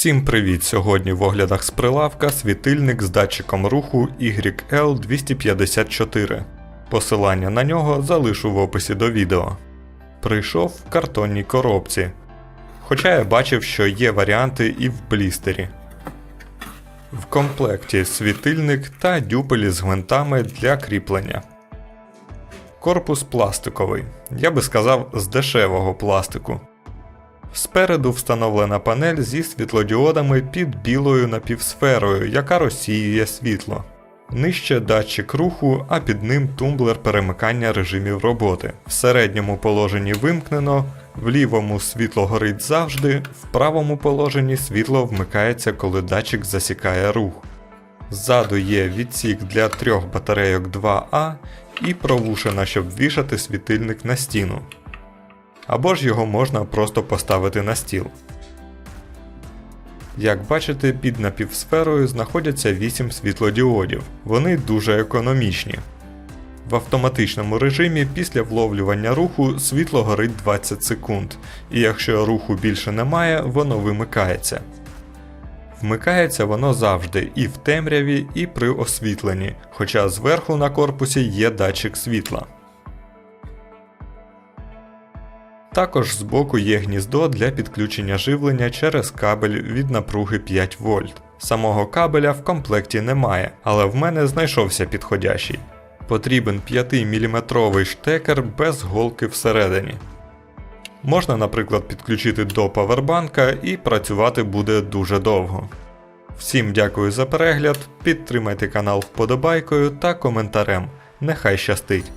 Всім привіт! Сьогодні в оглядах з прилавка світильник з датчиком руху YL254. Посилання на нього залишу в описі до відео. Прийшов в картонній коробці. Хоча я бачив, що є варіанти і в блістері. В комплекті світильник та дюпелі з гвинтами для кріплення. Корпус пластиковий, я би сказав, з дешевого пластику. Спереду встановлена панель зі світлодіодами під білою напівсферою, яка розсіює світло. Нижче датчик руху, а під ним тумблер перемикання режимів роботи. В середньому положенні вимкнено, в лівому світло горить завжди, в правому положенні світло вмикається, коли датчик засікає рух. Ззаду є відсік для трьох батарейок 2А і провушина, щоб вішати світильник на стіну або ж його можна просто поставити на стіл. Як бачите, під напівсферою знаходяться 8 світлодіодів. Вони дуже економічні. В автоматичному режимі після вловлювання руху світло горить 20 секунд, і якщо руху більше немає, воно вимикається. Вмикається воно завжди і в темряві, і при освітленні, хоча зверху на корпусі є датчик світла. Також збоку є гніздо для підключення живлення через кабель від напруги 5 вольт. Самого кабеля в комплекті немає, але в мене знайшовся підходящий. Потрібен 5-мм штекер без голки всередині. Можна, наприклад, підключити до павербанка і працювати буде дуже довго. Всім дякую за перегляд, підтримайте канал вподобайкою та коментарем. Нехай щастить!